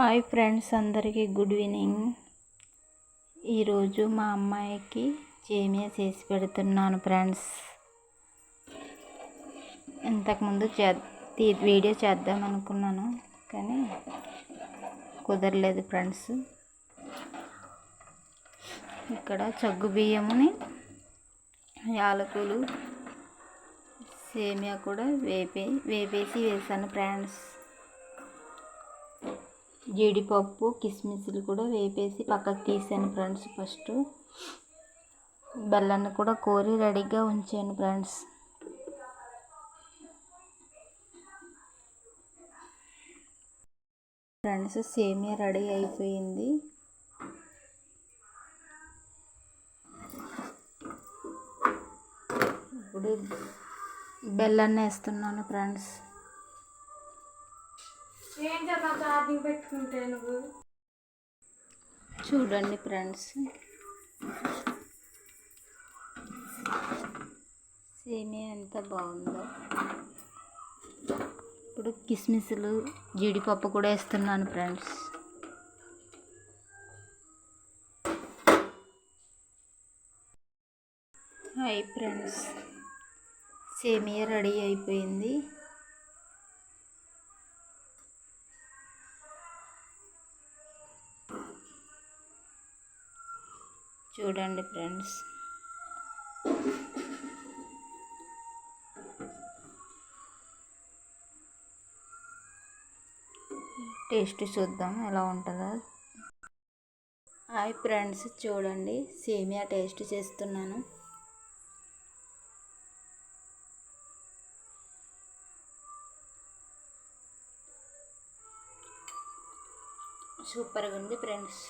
Hi friends అందరికీ good evening. ఈరోజు మా అమ్మాయికి సేమియా చేసి పెడుతున్నాను ఫ్రెండ్స్. ఇంతకుముందు చే వీడియో చేద్దాం అనుకున్నాను కానీ కుదరలేదు ఫ్రెండ్స్. ఇక్కడ చగ్గు బియ్యముని యాలకులు సేమియా కూడా వేపే వేపేసి వేసాను ఫ్రెండ్స్. జీడిపప్పు కిస్మిస్లు కూడా వేపేసి పక్కకు తీసాను ఫ్రెండ్స్ ఫస్ట్. బెల్లాన్ని కూడా కోరి రెడీగా ఉంచాను ఫ్రెండ్స్. ఫ్రెండ్స్ సేమియా రెడీ అయిపోయింది. ఇప్పుడు బెల్లాన్ని వేస్తున్నాను ఫ్రెండ్స్. ఏం ఛార్జింగ్ పెట్టుకుంటే నువ్వు? చూడండి ఫ్రెండ్స్. సేమియా ఎంత బాగుందో. ఇప్పుడు కిస్మిస్లు జీడిపప్పు కూడా వేస్తున్నాను ఫ్రెండ్స్. Hi friends. సేమియా రెడీ అయిపోయింది. చూడండి ఫ్రెండ్స్. టేస్ట్ చూద్దాం ఎలా ఉంటుందో. హాయ్ ఫ్రెండ్స్ చూడండి. సేమియా టేస్ట్ చేస్తున్నాను. సూపర్గా ఉంది ఫ్రెండ్స్.